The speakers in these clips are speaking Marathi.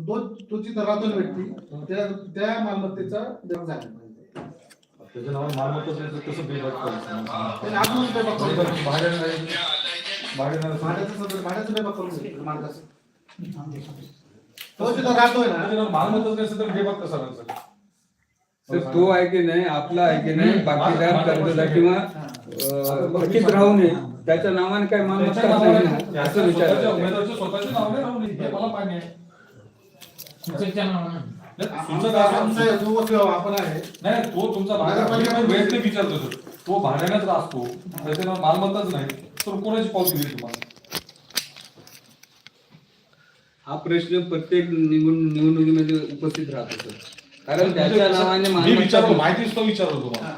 तो तो जिथं राहतो ना व्यक्ती त्या त्या मालमत्तेचा देव झाला त्याच्या नावावर मालमत्ता भाड्याचं भाड्याचं करून मालकाचं. तो जिथं राहतोय ना त्याच्या नावावर मालमत्ताच नसेल तर कसा तो आहे की नाही आपला आहे की नाही बाकीदार कर्जदार किंवा अं, थकीत त्याच्या नावाने काय मालमत्ता असेल ना, असं स्वतःच्या विचार उमेदवाराच्या स्वतःच्या हे मला मान्य आहे नाही, सूचक आहे. आमचा जो आपण आहे नाही तो तुमचा भाडा वैयक्तिक विचारतो सर तो भाड्यानेच असतो त्याच्या नावावर मालमत्ताच नाही तर कोणाची पावती दिली तुम्हाला हा प्रश्न प्रत्येक निवडून निवडणुकीमध्ये उपस्थित राहतो सर कारण त्याच्या नावाने मी मालमत्ता विचारलो माहितीच तो विचारलो तुम्हाला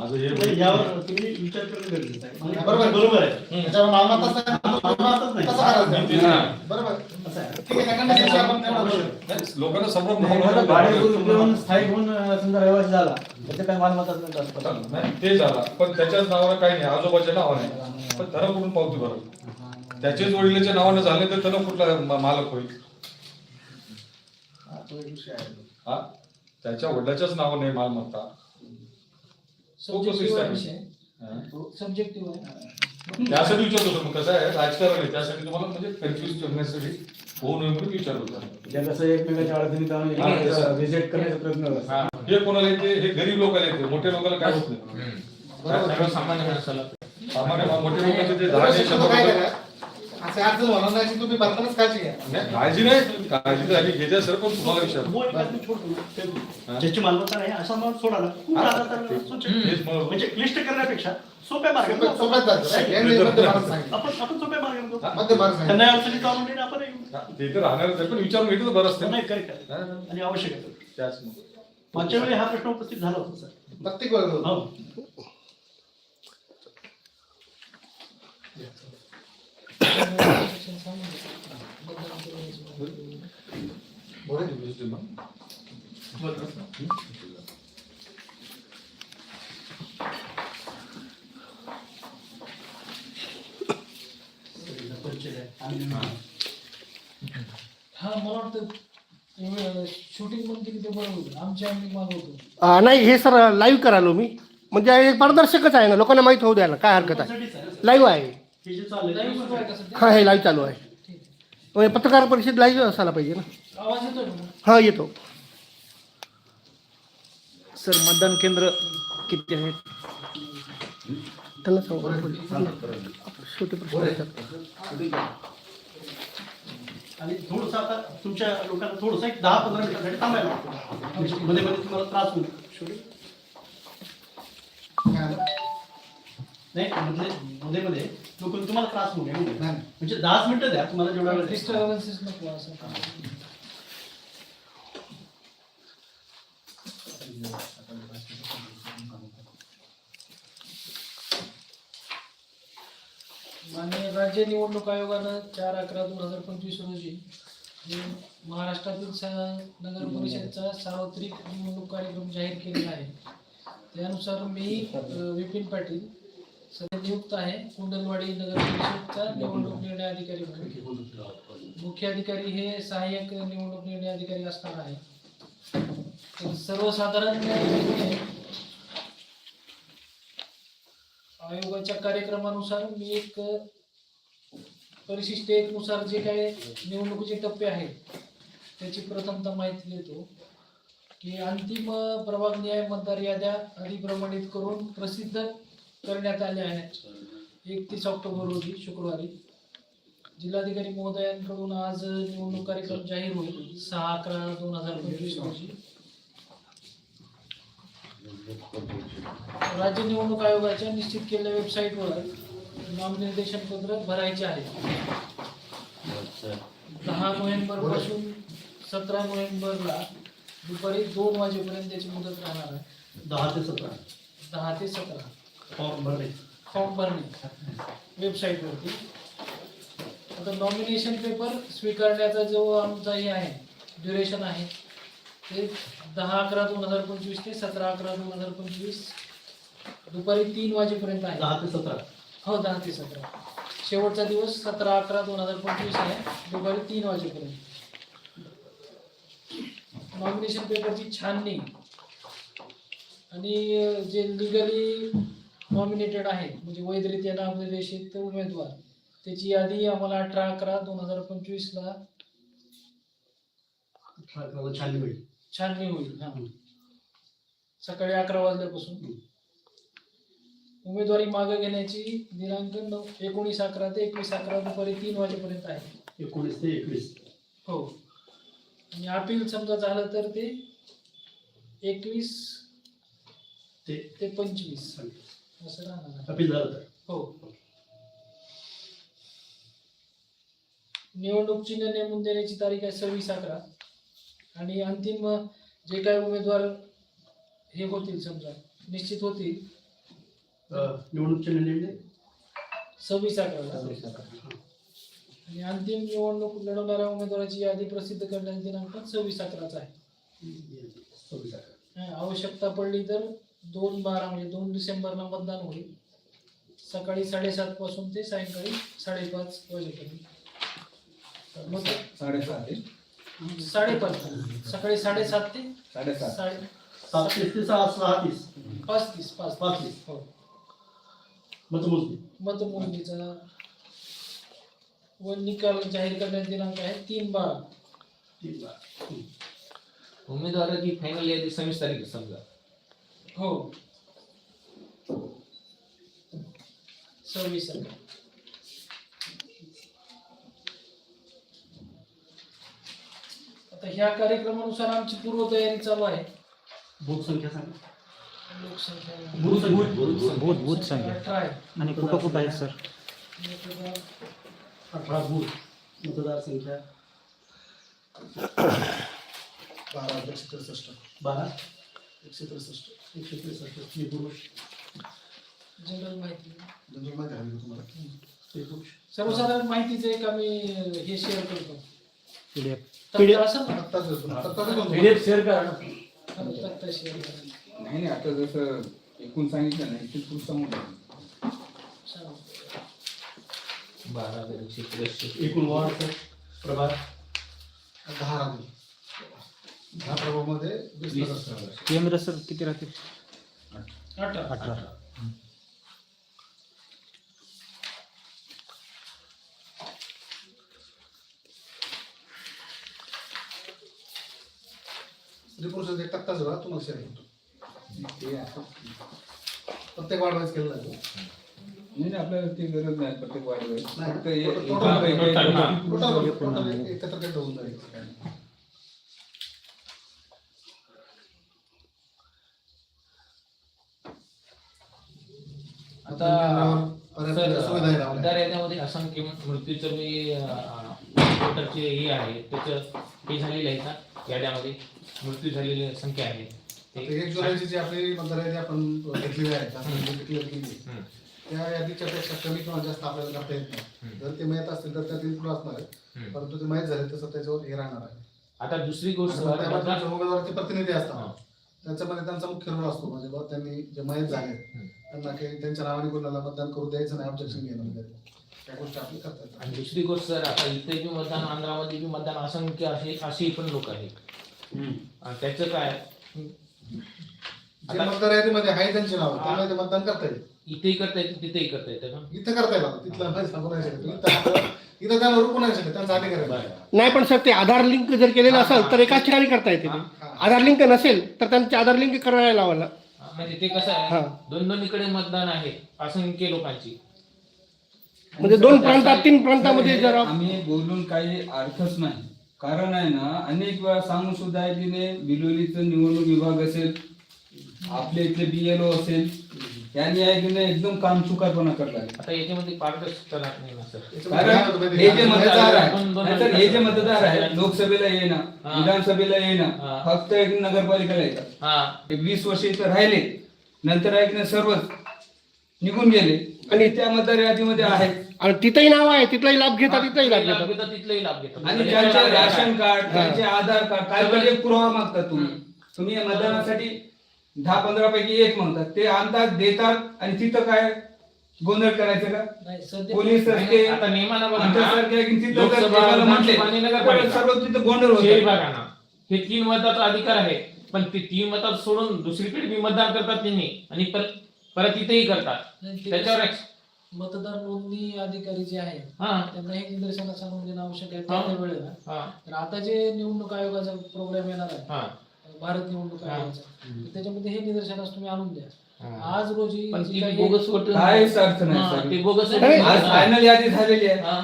माझं हे म्हणजे यावर तुम्ही विचार करणं गरजेचं आहे म्हणजे बरोबर. बरोबर आहे त्याच्यावर मालमत्ताच नाही, मालमत्ताच नाही. कसं मी करायचं तेच- हा. बरोबर असं आहे. ठीक आहे त्याकडनं शिक्षा आपण तेवढं करू. नाही, लोकांना संभ्रम नको स्थायिक होऊन अं, समजा रहिवासी झाला त्याच्या काय मालमत्ताच नाही जास्त. नाही ते झाला पण त्याच्याच नावानं काही नाही आजोबाच्या नावाने पण त्याला कुठून पावती बरं त्याचेच वडिलाच्या नावाने झाले तर त्याला कुठला मा- मालक होईल हा, तो एक विषय आहे. हा त्याच्या वडिलाच्याच नावाने मालमत्ता आहे establish? विषय. हा? आहे. त्यासाठी विचारतो तुम्ही कसं आहे राजकारण आहे त्यासाठी तुम्हाला म्हणजे कन्फ्युज करण्यासाठी होऊ नये म्हणून विचारतो तुम्हाला. ज्या कसं एकमेकाच्या अडचणीत हा, आणून तसं. रिजेक्ट करण्याचा प्रयत्न करतात. हे कोणाला येते हे गरीब लोकांना येते मोठ्या लोकांना काय होत नाही बरोबर. सर्वसामान्य माणसाला. सामान्य मोठ्या लोकांचे ते काय शंभर असं होणार नाही तुम्ही भरतानाच काळजी घ्या नाही, काळजी नाही काळजी आम्ही घेते सर पण तुम्हाला विचार वो एक आदमी छोडतो ना, ते ज्याची मालमत्ता नाही असा माल सोडा ना खूप हा. राहतात तर सूचक. हेच मग- म्हणजे क्लिष्ट करण्यापेक्षा सोप्या मार्गाने सोप्यात- सोप्यात जायचं, right? यांनी मध्य मार्ग सांगितलं. आपण आपण सोप्या मार्गाने जाऊ. हा. मध्य मार्ग सांगितलं. त्यांना अडचणी जाणून घेणं आपण येऊ. हा, ते तर राहणारच आहे पण विचारून घेतलं तर बरं असतं नाही आहे. नाही, आणि आवश्यक आहे त्याच मग. मागच्या वेळी हा प्रश्न उपस्थित झाला होता सर प्रत्येक हो परिचय आहे. आणि हा मला वाटतं शूटिंग ते बरं होतं? आमच्या आम्ही मागवतो नाही हे सर लाईव्ह करालो मी म्हणजे हे पारदर्शकच आहे ना लोकांना माहीत होऊ द्या ना काय हरकत आहे. आहे. लाईव्ह आहे. हे जे आहे ते-? हां हे लाईव्ह चालू आहे. पत्रकार परिषद लाईव्ह असायला पाहिजे ना. आवाज येतोय ना हां येतो. सर मतदान केंद्र किती आहेत त्यांना सांगू. शेवटी प्रश्न विचारतो. आणि थोडस आता तुमच्या लोकांना थोडस एक दहा पंधरा मिनिटासाठी थांबायला लागतं. मध्ये मध्ये तुम्हाला त्रास होईल. नाही मध्ये मध्ये मध्ये लोक तुम्हाला त्रास होऊ नये नाही, नाही. म्हणजे दहाच मिनिटं द्या तुम्हाला जेवढा वेळ डिस्टर्बन्सेस नको असं माननीय राज्य निवडणूक आयोगानं चार अकरा दोन हजार पंचवीस रोजी महाराष्ट्रातील स- नगर परिषदचा सार्वत्रिक निवडणूक कार्यक्रम जाहीर केलेला आहे. त्यानुसार मी अ, विपिन पाटील सध्या नियुक्त आहे. कुंडलवाडी नगर परिषदचा निवडणूक निर्णय अधिकारी म्हणून. मुख्य अधिकारी हे सहाय्यक निवडणूक निर्णय अधिकारी असणार आहे. सर्वसाधारण आयोगाच्या कार्यक्रमानुसार मी एक परिशिष्ट एक नुसार जे काही निवडणुकीचे टप्पे आहेत त्याची प्रथमतः माहिती देतो. की अंतिम प्रभाग न्याय मतदार याद्या अधिप्रमाणित करून प्रसिद्ध करण्यात आल्या आहेत. एकतीस ऑक्टोबर रोजी शुक्रवारी जिल्हाधिकारी महोदयांकडून आज निवडणूक कार्यक्रम जाहीर होईल. सहा अकरा दोन हजार पंचवीस रोजी. राज्य निवडणूक आयोगाच्या निश्चित केलेल्या वेबसाईटवर नामनिर्देशन पत्र भरायचे आहे. दहा नोव्हेंबरपासून सतरा नोव्हेंबरला दुपारी दोन वाजेपर्यंत त्याची मुदत राहणार आहे. दहा ते सतरा. दहा ते सतरा. फॉर्म भरणे. फॉर्म भरणे. वेबसाईटवरती आता नॉमिनेशन पेपर स्वीकारण्याचा जो आमचा हे आहे ड्युरेशन आहे ते दहा अकरा दोन हजार पंचवीस ते सतरा अकरा दोन हजार पंचवीस दुपारी तीन वाजेपर्यंत आहे. दहा ते सतरा. हो दहा ते सतरा. शेवटचा दिवस सतरा अकरा दोन हजार पंचवीस आहे दुपारी तीन वाजेपर्यंत. नॉमिनेशन पेपरची छाननी. आणि जे लिगली नॉमिनेटेड आहेत. म्हणजे वैधरित्या नामनिर्देशित उमेदवार. त्याची यादी आम्हाला अठरा अकरा दोन हजार पंचवीसला छान होईल. छाननी होईल हा. सकाळी अकरा वाजल्यापासून. उमेदवारी मागे घेण्याची दिनांक नऊ एकोणीस अकरा ते एकवीस अकरा दुपारी तीन वाजेपर्यंत आहे. एकोणीस ते एकवीस. हो. आणि अपील समजा झालं तर ते एकवीस ते ते पंचवीस. असं राहणार आहे. अपील झालं तर? हो. निवडणूक चिन्ह नेमून देण्याची तारीख आहे सव्वीस अकरा. आणि अंतिम जे काही उमेदवार हे होतील समजा निश्चित होतील. निवडणूक चिन्ह नेमले? सव्वीस अकरा. आणि अंतिम निवडणूक लढवणाऱ्या उमेदवाराची यादी प्रसिद्ध करण्याचा दिनांक सव्वीस अकराचा आहे. सव्वीस अकरा. हा, आवश्यकता पडली तर दोन बारा म्हणजे दोन डिसेंबरला मतदान होईल. सकाळी साडेसात पासून ते सायंकाळी साडेपाच वाजेपर्यंत. मग साडेसात आहे. साडेपाच. सकाळी साडेसात ते साडेसात. साडे सात तीस ते सहा सहा तीस पाच तीस पाच पाच तीस. हो. मतमोजणी. मतमोजणीचा व निकाल जाहीर करण्याचा दिनांक आहे तीन बारा. तीन बारा. उमेदवाराची फायनल यादी सव्वीस तारीख समजा. हो. सव्वीस अकरा आता ह्या कार्यक्रमानुसार आमची पूर्वतयारी चालू आहे. बूथ संख्या सांगा. लोकसंख्या. बूथ संख्या. बूथ बूथ संख्या. अठरा आहे. आणि कुठं कुठं आहेत सर? अठरा बूथ. मतदार संख्या बारा बारा? एकशे त्रेसष्ट एकशे त्रेसष्ट स्त्री पुरुष जनरल माहिती. जनरल माहिती हवी का तुम्हाला? स्त्री पुरुष सर्वसाधारण माहितीचं एक आम्ही हे शेअर करतो. PDF. तक्ता असेल ना? आत्ताच ना. ना. PDF शेअर करा ना. तक्ता शेअर करा. नाही नाही आता जसं एकूण सांगितलं नाही ते पुढचं म्हणून सांगा. बारा हजार एकशे त्रेसष्ट एकूण वार्ड प्रभाग दहा राहतील दहा प्रभागामध्ये वीस वीस. नगरसेवक. केंद्र सर किती राहतील? अठरा. अठरा. एक तक्ता जोडा तुम्हाला शेअर करतो. आता प्रत्येक वाढवायचं केलं नाही नाही नाही, आपल्याला ती गरज नाही प्रत्येक वाढवायची नाही. फक्त हे- हा. एकत्र होऊन जाईल. आता. मतदार याद्यामध्ये असंख्य मृत्यूचं मी वोटरचे हे आहे त्याचं हे झालेलं आहे का याद्यामध्ये मृत्यू झालेली संख्या आहे एक जुलैची जी आपली मतदार आपण घेतलेली आहे. त्या यादीच्या पेक्षा कमी किंवा जास्त आपल्याला करता येत नाही. जर ते माहीत असतील तर त्यात इन्क्लूड असणार आहे. परंतु ते माहीत झाले तसं त्याच्यावर हे राहणार आहे आता दुसरी गोष्ट उमेदवाराचे प्रतिनिधी. असतात त्याच्यामध्ये त्यांचा मुख्य रोल असतो म्हणजे त्यांनी जे माहीत झाले. त्यांना काही त्यांच्या नावाने कोणाला मतदान करू द्यायचं नाही ऑब्जेक्शन घेणं वगैरे त्या गोष्टी आपली करता येतात आणि दुसरी गोष्ट सर आता इथे बी मतदान आंध्रामध्ये बी मतदान असंख्य असे अशी पण लोक आहेत आणि त्याचं काय जे आता- मतदार यादीमध्ये आहे त्यांचे नाव हा. त्यांना ते मतदान करता येईल इथेही करता येतं तिथेही करता येतं का इथं करता येईल. तिथलं माहिती सांगू नाही शकत इथं आता- इथं त्यांना रोखू नाही शकत त्यांचा अधिकार आहे. नाही पण सर ते आधार लिंक जर केलेलं असेल तर एकाच ठिकाणी करता येते ते. हा. आधार लिंक नसेल तर त्यांचे आधार लिंक करायला लावायला म्हणजे ते कसं हा. आहे दोन दोन इकडे मतदान आहे असंख्य लोकांची म्हणजे दोन प्रांतात तीन प्रांतामध्ये जर आम्ही बोलून काही अर्थच नाही कारण आहे ना अनेक वेळा सांगून सुद्धा आहे की नाही बिलोलीचं निवडणूक विभाग असेल आपल्या इथले बीएलओ असेल यांनी आहे की नाही एकदम काम चुकारपणा करतात आता याच्यामध्ये पारदर्शकता राहत नाही ना सर. कारण हे जे? मतदार आहे नाहीतर हे जे मतदार आहे लोकसभेला हा. विधानसभेला हा. फक्त एक नगरपालिकेला येतात. हा. वीस वर्ष इथं राहिले नंतर आहे की नाही सर्वच निघून गेले आणि त्या मतदार यादीमध्ये आहेत. आणि तिथंही नाव आहे तिथलाही लाभ घेतात तिथंही लाभ तिथलाही लाभ घेतात. घेतात तिथलाही लाभ घेतात. आणि म्हणजे त्यांचे त्याला राशन कार्ड त्यांचे आधार कार्ड काय म्हणजे पुरावा मागतात तुम्ही. तुम्ही या मतदानासाठी दहा पंधरा पैकी एक म्हणतात. ते आणतात देतात आणि तिथं काय गोंधळ करायचं का? पोलीस असते आता ना. सर्व तिथं गोंधळ होतो. भागांना हे तीन मताचा अधिकार आहे पण ते तीन मतात सोडून दुसरीकडे बी मतदान करतात त्यांनी आणि पर- परत इथेही करतात. त्याच्यावर मतदार नोंदणी अधिकारी जे आहेत हा. त्यांना हे निदर्शनास आणून देणं आवश्यक आहे. त्या त्या वेळेला. तर आता जे निवडणूक आयोगाचा प्रोग्राम येणार आहे हा. भारत निवडणूक हा. आयोगाचा त्याच्यामध्ये हे निदर्शनास तुम्ही आणून द्या. आज रोजी पण जी ती काही- बोगस वोट काहीच अर्थ नाही, हा, सर. ते बोगस नाही, आज फायनल यादी झालेली आहे हा.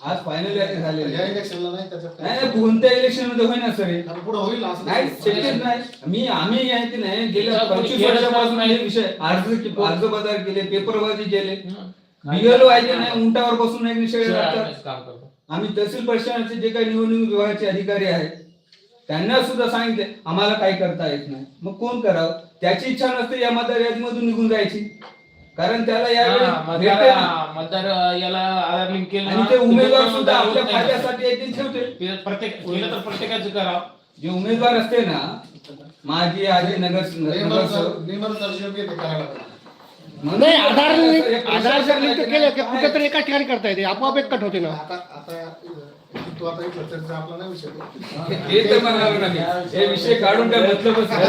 आज फायनल यादी झालेली या आहे इलेक्शनला नाही त्याच्यात नाही काय नाही, कोणत्या इलेक्शनमध्ये होईना सर हे. कारण पुढे होईल असं नाही शक्यच नाही मी आम्ही आहे की नाही गेल्या कोणी पंचवीस वर्षापासून नाही. हे विषय अर्ज अर्ज बाजार केले पेपरबाजी केले हं. बीएलओ आहे की नाही उंटावर बसून नाही विषय काम करतो आम्ही तहसील प्रशासनाचे जे काही निवडणूक विभागाचे अधिकारी आहेत त्यांना सुद्धा सांगितले आम्हाला काही करता येत नाही. मग कोण करावं? त्याची इच्छा नसते या मतदार यादीमधून निघून जायची. कारण त्याला यावेळी ना. मतदार याला आधार लिंक केलं आणि ते उमेदवार सुद्धा आपल्या. फायद्यासाठी येतील ठेवते प्रत्येक तर प्रत्येकाचं करावं. जे उमेदवार असते ना माझी आजी नगर नाही आधार आधार जर लिंक केलं की. कुठेतरी एका ठिकाणी करता येते आपोआप एक कट होते ना. आता आता तू आता इथं चर्चा आपला नाही विषय हे तर हे विषय काढून काय मतलबच नाही.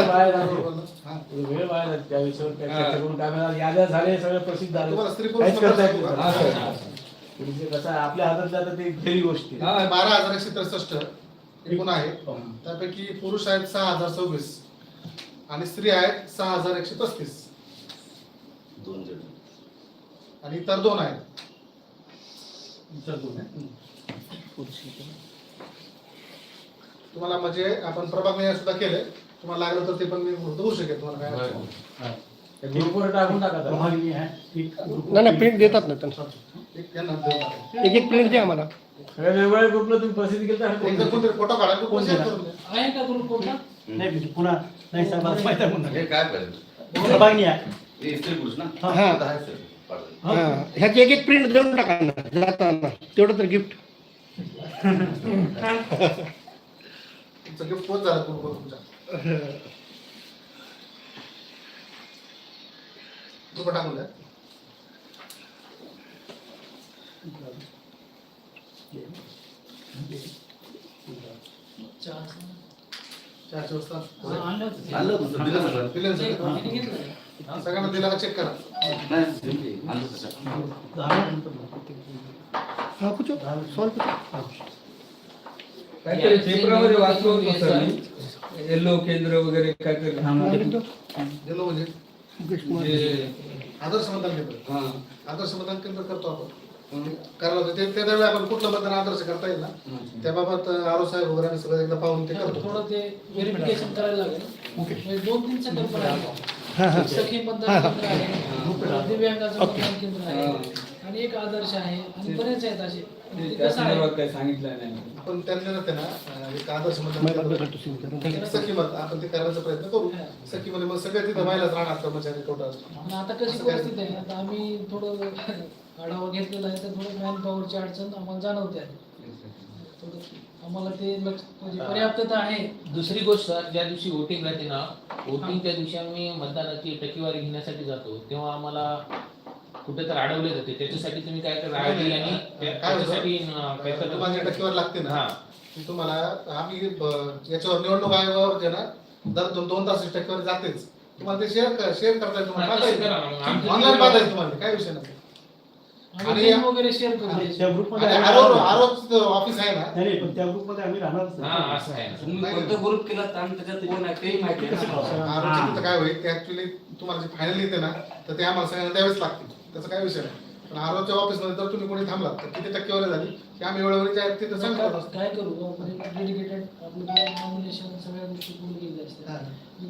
हा. वेळ वाया जाते त्या विषयावर काय हा. चर्चा करून काय मिळालं याद्या झाले सगळं प्रसिद्ध झाले तुम्हाला स्त्री पुरुष काहीच करता येत मतदार नाही. हा, हा, सर. सर. म्हणजे कसं आहे आपल्या हातात ते खरी गोष्टी आहे. हा, बारा हजार एकशे त्रेसष्ट एकूण आहे त्यापैकी पुरुष आहेत सहा हजार सव्वीस आणि स्त्री आहेत सहा हजार एकशे पस्तीस आणि इतर दोन आहेत तुम्हाला म्हणजे आपण प्रभाग मेळा सुद्धा केले तुम्हाला लागलं तर ते पण मी होऊ शकेल तुम्हाला काय अडचण नाही. त्या ग्रुपवर टाकून टाका त्याला. नाही नाही प्रिंट देतात ना त्यांना एक यांना. एक एक प्रिंट द्या आम्हाला सगळ्या वेगवेगळ्या ग्रुपला तुम्ही प्रसिद्धी केली तर हरकत नाही. कोणतरी फोटो काढा तो कोण शेअर देणार? करून द्या आहे का ग्रुप कोणता नाही म्हणजे पुन्हा नाही साहेब मला माहिती आहे पुन्हा. हे काय पाहिजे आहे हे स्त्री पुरुष ना हा. आता आहे सर. पाठवलं. हा ह्याची एक एक प्रिंट देऊन टाका ना जाताना तेवढं तर गिफ्ट तुमचं गिफ्ट पोच झालं ग्रुपवर तुमच्या ग्रुप टाकून द्या चहा चारशे वाजता आणलं होतं. दिलं सगळं. सगळं? सगळ्यांना दिला का चेक करा नाही. आणलं तसं. हा पूछो सॉल्व काहीतरी पेपरामध्ये वाचलो होतो सर मी येल्लो केंद्र वगैरे काहीतरी दिलो म्हणजे? म्हणजे आदर्श मतदान केंद्र. हा. आदर्श मतदान केंद्र करतो आपण. करायला होतं ते त्या त्यावेळी आपण कुठलं मतदान आदर्श करता येईल ना? त्याबाबत आरो साहेब वगैरे आम्ही सगळं एकदा पाहून ते करतो. थोडं ते व्हेरिफिकेशन करायला लागेल. म्हणजे दोन तीन संकल्पना हा, हा. आहेत सखी मतदान केंद्र आहे. दिव्यांगाचं मतदान केंद्र आहे. आणि एक आदर्श आहे. आणि बरेच आहेत असे. ते ते त्या कसं आहे? संदर्भात काही सांगितलं नाही. आपण त्यांना एक आदर्श आपण ते करण्याचा प्रयत्न करू. सखी मध्ये मग सगळे तिथं महिलाच राहणार कर्मचारी टोटल आणि आता कशी परिस्थिती आहे? आता आम्ही थोडं आढावा घेतलेला आहे तर थोडं मॅन पॉवरची अडचण आम्हाला जाणवते आहे आम्हाला ते लक्ष म्हणजे पर्याप्तता आहे. दुसरी गोष्ट सर ज्या दिवशी वोटिंग राहते ना वोटिंगच्या दिवशी आम्ही मतदानाची टक्केवारी घेण्यासाठी जातो. तेव्हा आम्हाला कुठे तर अडवले जाते. त्याच्यासाठी तुम्ही काय करा आयडी आणि त्या- काय होतं? त्याच्यासाठी अं, काय करता? तुम्हाला टक्केवारी लागते ना. हा. ती तुम्हाला आम्ही ब- याच्यावर निवडणूक आयोगावर जे ना दर दोन दोन तास टक्केवारी जातेच. तुम्हाला ते शेअर शेअर करता येईल तुम्हाला हा, पाहता. येईल. ऑनलाईन जे- पाहता येईल तुम्हाला काय विषय नाही. आणि- link वगैरे शेअर करू. आणि त्या ग्रुपमध्ये आणि आम्ही आरो राहणार. आरोच ऑफिस आहे ना. नाही पण त्या ग्रुपमध्ये आम्ही राहणारच हा नाही. असं आहे तुम्ही कोणता ग्रुप केला तर आम्ही त्याच्यात कोण आहे तेही माहिती आहे ना. काय होईल ते ऍक्च्युली तुम्हाला जे फायनल येते ना तर ते आम्हाला सगळ्यांना द्यावेच लागतील. त्याचा काय विषय नाही. पण आरोग्यच्या ऑफिसमध्ये जर तुम्ही कोणी थांबलात तर किती टक्केवारी झाली? की आम्ही वेळोवेळी त्या- तिथं सांगतो काय करू? म्हणजे डेडिकेटेड आपलं नॉमिनेशन सगळ्या गोष्टी पूर्ण केलेल्या असतात.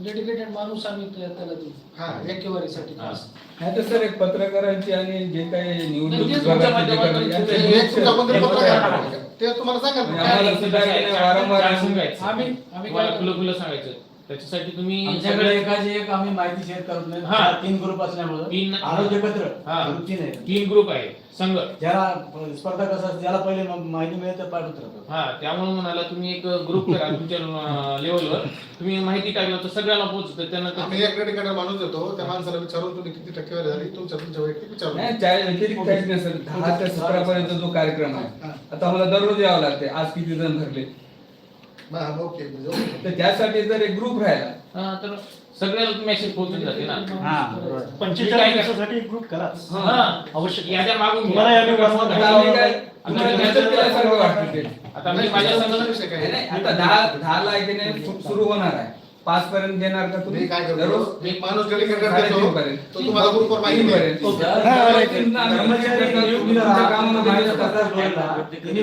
डेडिकेटेड माणूस आम्ही त्या- त्याला देऊ. हा. टक्केवारीसाठी. हा. नाही तर सर एक पत्रकारांची आणि जे काही निवडणूक म्हणजे विभागाचे जे काही- एक कोणतरी पत्रकार. ते तुम्हाला सांगा म्हणजे आम्हाला सुद्धा वारंवार आम्ही आम्ही काय सांगायचं. त्याच्यासाठी तुम्ही आमच्याकडे एकाची एक आम्ही माहिती शेअर करत नाही. हा. तीन ग्रुप असल्यामुळं तीन- आरोग्य एकत्र हा. group तीन आहे तीन ग्रुप आहे. संघ. ज्याला स्पर्धा कसं असते ज्याला पहिले म- माहिती मिळेल तर पाठवत राहतो हा त्यामुळे म्हणाला तुम्ही एक ग्रुप करा तुमच्या लेवलवर तुम्ही माहिती टाकलं तर सगळ्याला पोहोचत. त्यांना आम्ही एक माणूस देतो. त्या माणसाला विचारून तुम्ही किती टक्केवारी झाली तुमच्या तुमच्या वैयक्तिक विचारून. नाही व्यतिरिक्त काहीच नाही दहा ते सतरा पर्यंत जो कार्यक्रम आहे. आता मला दररोज यावं लागते. आज किती जण भरले? ओके म्हणजे. तर त्यासाठी जर एक ग्रुप राहिला हा तर सगळ्याला मेसेज पोहोचून जाते ना पंचेचाळीस दिवसासाठी एक ग्रुप करा हा आवश्यक याद्या मागून तुम्हाला घ्या यादी बनवा. आता आम्ही काय तुम्हाला मेसेज केल्यासारखं वाटतं ते आता मी माझ्या संघाला विषय काय नाही, आहे? नाही, आता दहा दहा ला आहे की नाही सु- सुरू होणार आहे पाच पर्यंत घेणार का मी तुम्ही काय दररोज करतो एक माणूस देतो पर्यंत. तो तुम्हाला ग्रुपवर माहिती तीन देईल पर्यंत. हा, दररोज right. तीन आम्ही कर्मचारी करतो, नियुक्त तुमच्या. कामामध्ये व्यस्त. जोडला.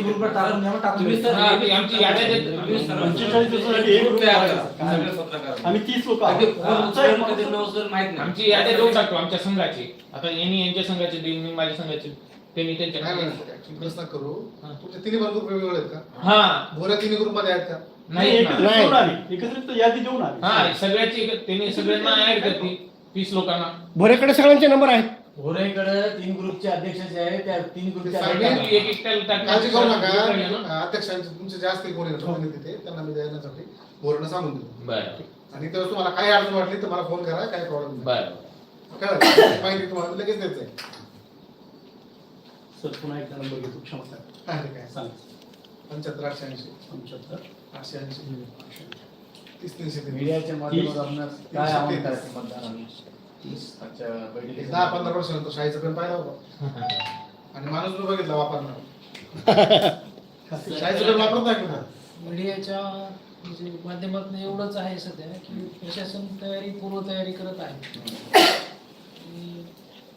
ग्रुपवर टाकून तुम्ही. सर हा, ती आमची याद्या देत- तुम्ही सर्व- पंचेचाळीस दिवसासाठी एक ग्रुप तयार करा. करा. सगळे पत्रकार. आम्ही तीस लोक. फोन तुमचा एक कधी माणूस- नव्हतं माहीत नाही आमची याद्या देऊन टाकतो आमच्या संघाची आता यांनी यांच्या संघाचे देईन मी माझ्या संघाचे त्यांनी त्यांच्या नाही नाही, actually प्रश्न करू हा. तुमचे तिन्ही पण ग्रुप वेगवेगळे आहेत का हा भोऱ्या तिन्ही ग्रुपमध्ये आहेत का नाही एकत्रित ना. नाही. देऊन आली. एकत्रित यादी देऊन आली. हा सगळ्याची एक- त्यांनी सगळ्यांना ऍड करते. तीस लोकांना. भोरेकडे सगळ्यांचे नंबर आहेत. भोरेकडे तीन ग्रुपचे अध्यक्ष जे आहे त्या तीन ग्रुपचे सांगेल. एक. काळजी करू. नका. अध्यक्षांचे तुमचे जे असतील तिथे त्यांना मी देण्यासाठी भोरणं सांगून देतो. बरं. आणि तर तुम्हाला काही अडचण वाटली तर मला फोन करा काही प्रॉब्लेम नाही. बरं. कळलं माहिती तुम्हाला लगेच द्यायचं आहे सर पुन्हा एकदा नंबर घेतो. क्षमा करा. आहे काय? सांग. पंच्याहत्तर आठशे ऐंशी. पंच्याहत्तर. तीस तीनशे तीन मीडियाच्या माध्यमातून आपणास काय आव्हान करायचं मतदारांना एक दहा पंधरा वर्षानंतर शाळेचं पेन पाहिला होता. आणि माणूस मी बघितला वापरणार. शाळेचं पेन वापरत नाही कुठं मीडियाच्या म्हणजे माध्यमातून एवढंच आहे सध्या की प्रशासन तयारी पूर्वतयारी करत आहे. आणि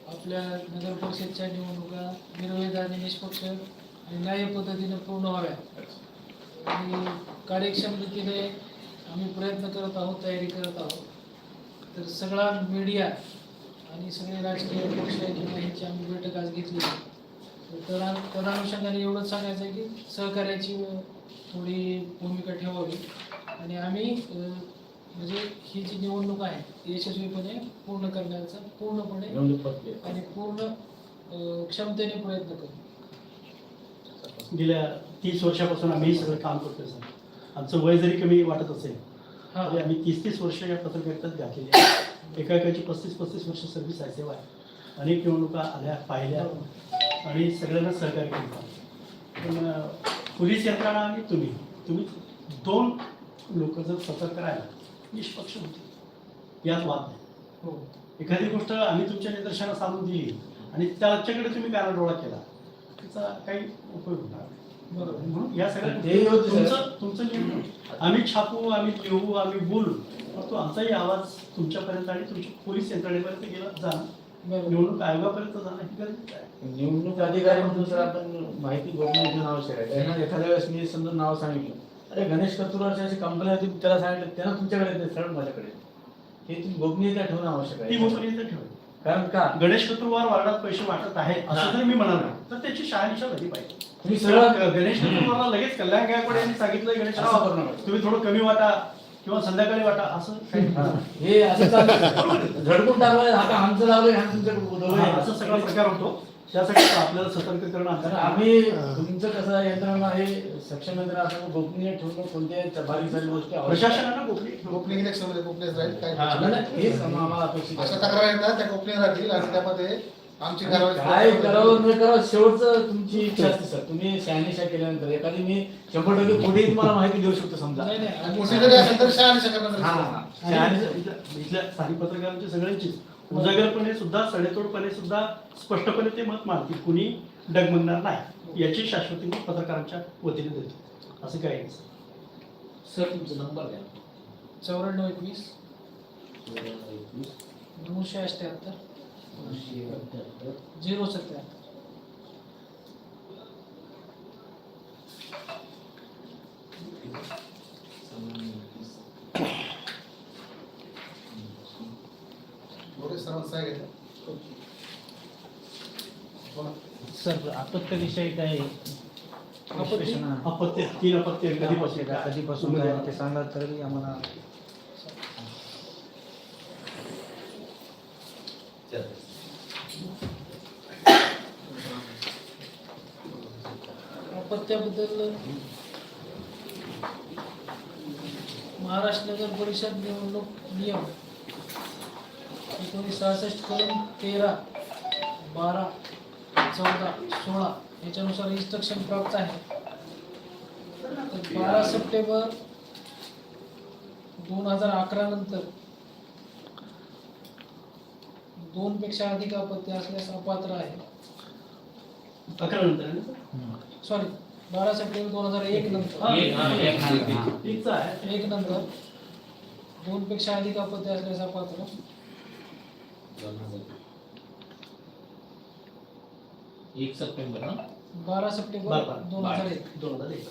आपल्या नगर परिषदच्या निवडणुका निर्वेद आणि निष्पक्ष आणि न्याय पद्धतीने पूर्ण व्हाव्या आणि कार्यक्षम रीतीने आम्ही प्रयत्न करत आहोत तयारी करत आहोत. तर सगळा मीडिया आणि सगळे राजकीय पक्ष किंवा ह्याची आम्ही बैठक आज घेतली तर अनुषंगाने एवढंच सांगायचं आहे की सहकार्याची थोडी भूमिका ठेवावी. आणि आम्ही म्हणजे ही जी निवडणूक आहे यशस्वीपणे पूर्ण करण्याचा पूर्णपणे आणि पूर्ण क्षमतेने प्रयत्न करू. गेल्या तीस वर्षापासून आम्ही हे सगळं काम करतोय सर. आमचं वय जरी कमी वाटत असेल हा. तरी आम्ही तीस तीस वर्ष या पत्रकारितेत घातलेली आहे. एका एकाची पस्तीस पस्तीस वर्ष सर्व्हिस आहे सेवा. आहे अनेक निवडणुका आल्या पाहिल्या आणि सगळ्यांना सहकार्य केलं. पण पोलीस यंत्रणा आणि तुम्ही तुम्ही दोन लोक जर सतर्क राहिला निष्पक्ष होते यात वाद नाही. हो. एखादी गोष्ट आम्ही तुमच्या निदर्शनास आणून दिली आणि त्याच्याकडे तुम्ही कानाडोळा केला त्याचा काही उपयोग होणार नाही. बरोबर म्हणून या सगळ्या. तुमचं तुमचं नियमन. आम्ही छापू आम्ही लिहू आम्ही बोलू परंतु आमचाही आवाज तुमच्यापर्यंत आणि तुमच्या पोलीस यंत्रणेपर्यंत गेला जाणं बरोबर निवडणूक आयोगापर्यंत जाणं ही गरजेचं आहे निवडणूक अधिकारी म्हणून सर आपण माहिती गोपनीय घेणं आवश्यक आहे त्यांना एखाद्या वेळेस मी समजा नाव सांगितलं अरे गणेश कस्तुराची अशी कंपनी होती त्याला सांगितलं त्यांना तुमच्याकडे सरळ माझ्याकडे. हे तुम्ही गोपनीयता ठेवणं आवश्यक ती आहे गोपनीयता ठेवा कारण का? गणेश कत्रुवार वार्डात पैसे वाटत आहे असं जर मी म्हणालो तर त्याची शहानिशा झाली पाहिजे. तुम्ही सरळ गणेश कत्रुवारला लगेच कल्याण गायकवाड यांनी सांगितलं गणेश. तुम्ही थोडं कमी वाटा किंवा संध्याकाळी वाटा असं हा. असं झडकून टाकलं आता आमचं लावलं असं सगळा प्रकार होतो. त्यासाठी आपल्याला सतर्क करणं तर आता आम्ही तुमचं कसं यंत्रणा हे सक्षम यंत्रणा असं गोपनीय ठेवणं कोणत्याही बारीक सारी गोष्टी आहे. प्रशासनानं गोपनीय गोपनीय गोपनीय राहील काय हा, हेच आम्हाला अपेक्षित अशा आहे. तक्रार येतात त्या गोपनीय राहतील आणि त्यामध्ये आमची काय करावं न करावं शेवटचं तुमची इच्छा असते सर. तुम्ही शहानिशा केल्यानंतर एखादी मी शंभर टक्के पुढे तुम्हाला माहिती देऊ शकतो समजा. शहानिशा करणार इथल्या- स्थानिक पत्रकारांची सगळ्यांची उजागरपणे सुद्धा सडेतोडपणे सुद्धा स्पष्टपणे ते मत मारतील कुणी डगमगणार नाही याची शाश्वती मी पत्रकारांच्या वतीने देतो. असं नाही सर. तुमचा नंबर द्या चौऱ्याण्णव एकवीस. नऊशे अठ्याहत्तर. झिरो सत्याहत्तर सर आपत्य विषय काय? अपत्य तीन अपत्य कधीपासून? कधीपासून? काय ते सांगा तर आम्हाला. अपत्याबद्दल महाराष्ट्र नगर परिषद निवडणूक नियम एकोणीस सहासष्ट कलम तेरा बारा चौदा सोळा याच्यानुसार इन्स्ट्रक्शन प्राप्त आहे. तर बारा सप्टेंबर दोन हजार अकरा नंतर दोन पेक्षा अधिक अपत्य असल्यास अपात्र आहे. अकरा नंतर सॉरी बारा सप्टेंबर दोन हजार एक नंतर. हा, हा. एक नंतर. दोन पेक्षा अधिक अपत्य असल्यास अपात्र. एक सप्टेंबर ना? बारा सप्टेंबर बरं, बरं. दोन हज़ार एक. दोन हज़ार एक.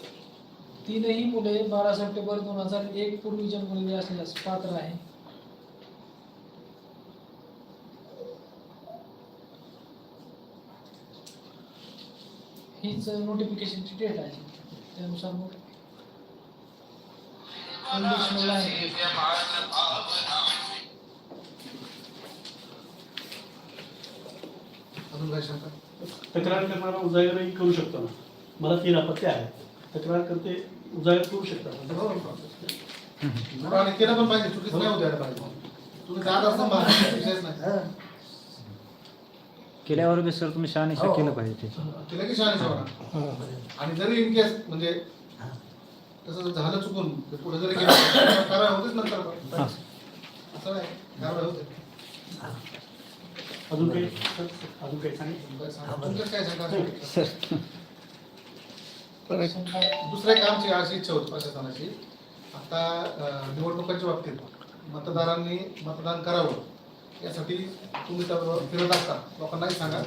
तीनही मुले बारा सप्टेंबर दोन हज़ार एक पूर्वी जन्मलेली असल्यास पात्र आहे. हीच नोटिफिकेशनची डेट आहे. त्यानुसार मग. अजून काय शंका तक्रार करणारा उजागरही करू शकतो ना. मला तीन अपत्य आहे तक्रार करते उजागर करू शकतात बरोबर आणि केलं पण पाहिजे चुकीचं नाही होत्या पाहिजे. तुम्ही दहा तास सांभाळा, विषयच नाही. केल्यावर बी सर तुम्ही शहानिशा केलं पाहिजे. ते केलं की शहाणे ठेवा आणि जरी इन केस म्हणजे तसं झालं चुकून ते पुढे जरी गेलं तर कारवाई होतेच नंतर. पण. असं नाही. कारवाई होते. अजून काही? अजून सांगितलं दुसरं एक आमची अशी इच्छा होती प्रशासनाची. आता निवडणुकांच्या बाबतीत मतदारांनी मतदान करावं. यासाठी तुम्ही तर फिरत असता लोकांनाही सांगा.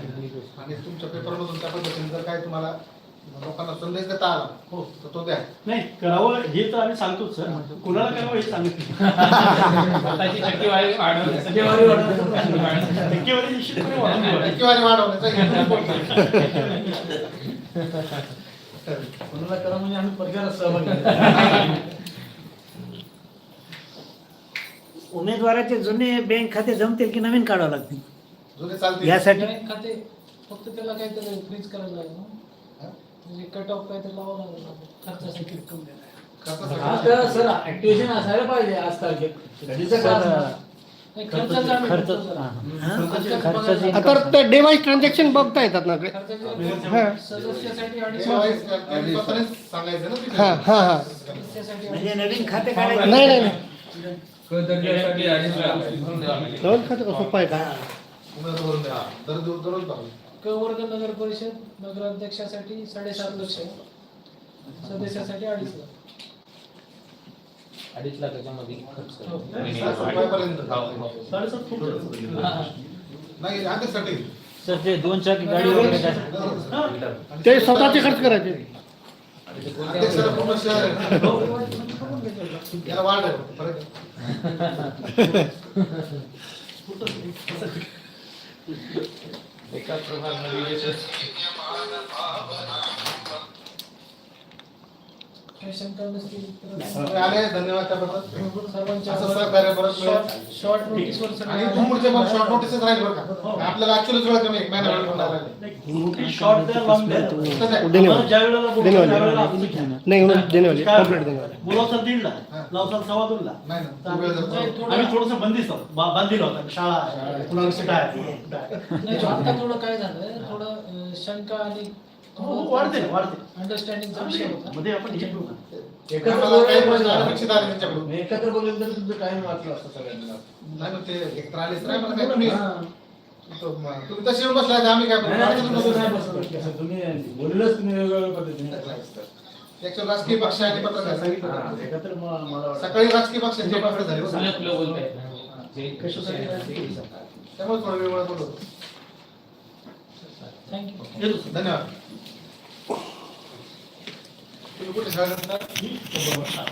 आणि तुमच्या पेपरमधून त्या पद्धतीने जर काय तुम्हाला लोकांना संदेश देता आला. हो तर तो द्या. नाही करावं हे तर आम्ही सांगतोच सर. कुणाला करावं हे सांगितलं स्वतःची टक्केवारी वाढवण्यासाठी टक्केवारी वाढवण्याचं. टक्केवारी निश्चितपणे वाढवली पाहिजे. टक्केवारी वाढवण्याचा. हेतू बोलतोय. कोणाला करा म्हणजे आम्ही प्रचारात सहभागी. उमेदवाराचे जुने बँक खाते जमतील की नवीन काढावं लागतील? जुने चालतील. यासाठी? बँक खाते फक्त त्याला काहीतरी फ्रीज करायला लागेल कट ऑफ काहीतरी लावावं लागेल खर्चासाठी. आता सर ऍक्टिव्हेशन असायला पाहिजे आज तारखेत नाही. खर्चाचं आम्ही खर्च हा. हा. खर्चाचं खर्चाची आता ट्रान्झॅक्शन बघता येतात ना खर्चाचं सदस्यासाठी अडीच हे वाईस त्यांनी स्वतःनेच सांगायचं ना तिथे. हा हा हा सदस्यासाठी म्हणजे नवीन खाते काढायचे नाही नाही. दोन खाते सोपं आहे का दररोज क वर्ग नगर परिषद नगराध्यक्षासाठी साडेसात लक्ष सदस्यासाठी अडीच लाख. अडीच लाखाच्या मध्ये खर्च. हो. साडेसात. नाही सर ते दोन चाकी गाडी वगैरे काय? आणि ते स्वतःचे खर्च करायचे. अध्यक्षाला पूर्ण शहर आहे. याला वाढ आहे फरक आहे. एका प्रभाग काही शंका नसतील तर तुम्ही आले धन्यवाद त्याबद्दल. सर्वांच्या असं सहकार्य परत मिळेल. शॉर्ट नोटीसवर आणि पण शॉर्ट नोटीसच राहील बरं का? आपल्याला ऍक्च्युअली वेळ कमी एक महिना वेळ पण राहिला. नाही, नोटीस शॉर्ट द्या लॉंग द्या तसंच आहे. देने आम्हाला वाले ज्या वेळेला बोलतो देने वाले. त्यावेळेला आपण घ्या. नाही उन्हें देने वाले काय? कंप्लीट देने वाले बोलावसाल दीडला लावसाल सव्वा दोनला नाही. ना तो वेळ जर नाही, थोडं- आम्ही थोडस बंदिस्त आहोत. बा- बांधील होता. शाळा आहे, कुणाला. नाही आता थोडं काय झालं? थोडं अं, शंका आणि हो, वाढते ना, वाढते. अंडरस्टँडिंगचा विषय होता. मध्ये आपण हे करू ना. एकत्र आम्हाला काही प्रश्न बोलले अपेक्षित आले त्यांच्याकडून. मी एकत्र बोलले तर तुमचं टाइम वाचला असता सगळ्यांना. नाही मग ते एक तर आलेच नाही मला काय तुम्ही तो म- तुम्ही तसे येऊन बसलाय तर आम्ही काय नाही, नाही, अडचण तसं नाही नको. बसत. कसं तुम्ही बोललेच तुम्ही वेगवेगळ्या पद्धतीने. Actually राजकीय पक्ष आणि पत्रकार. हा, एकत्र म- मला वाटतं. सकाळी राजकीय पक्षांचे पत्र झाले कशासाठी राजकीय? त्यामुळे थोडा वेळ बोलत थँक्यू येतो. धन्यवाद. तुम्ही कुठे